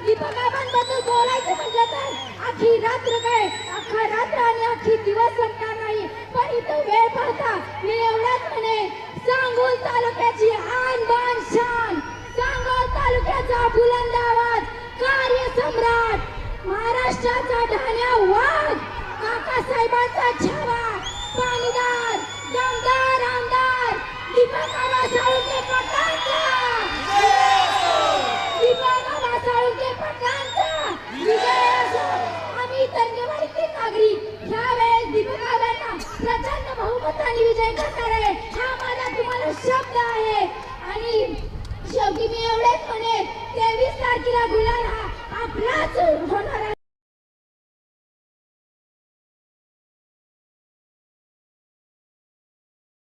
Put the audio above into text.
दीपकाबांबद्दल बोलायचं म्हटलं तर अख्खी रात्र काय? अख्खा रात्र आणि अख्खी दिवस संपणार नाही. पण इथं वेळ पाहता मी एवढंच म्हणे सांगोल तालुक्याची आन बान शान. सांगोल तालुक्याचा बुलंद आवाज कार्य सम्राट महाराष्ट्राचा ढाण्या वाघ करणार आहे हा माझा तुम्हाला शब्द आहे. आणि शेवटी मी एवढेच म्हणेन तेवीस तारखेला गुलाल हा आपलाच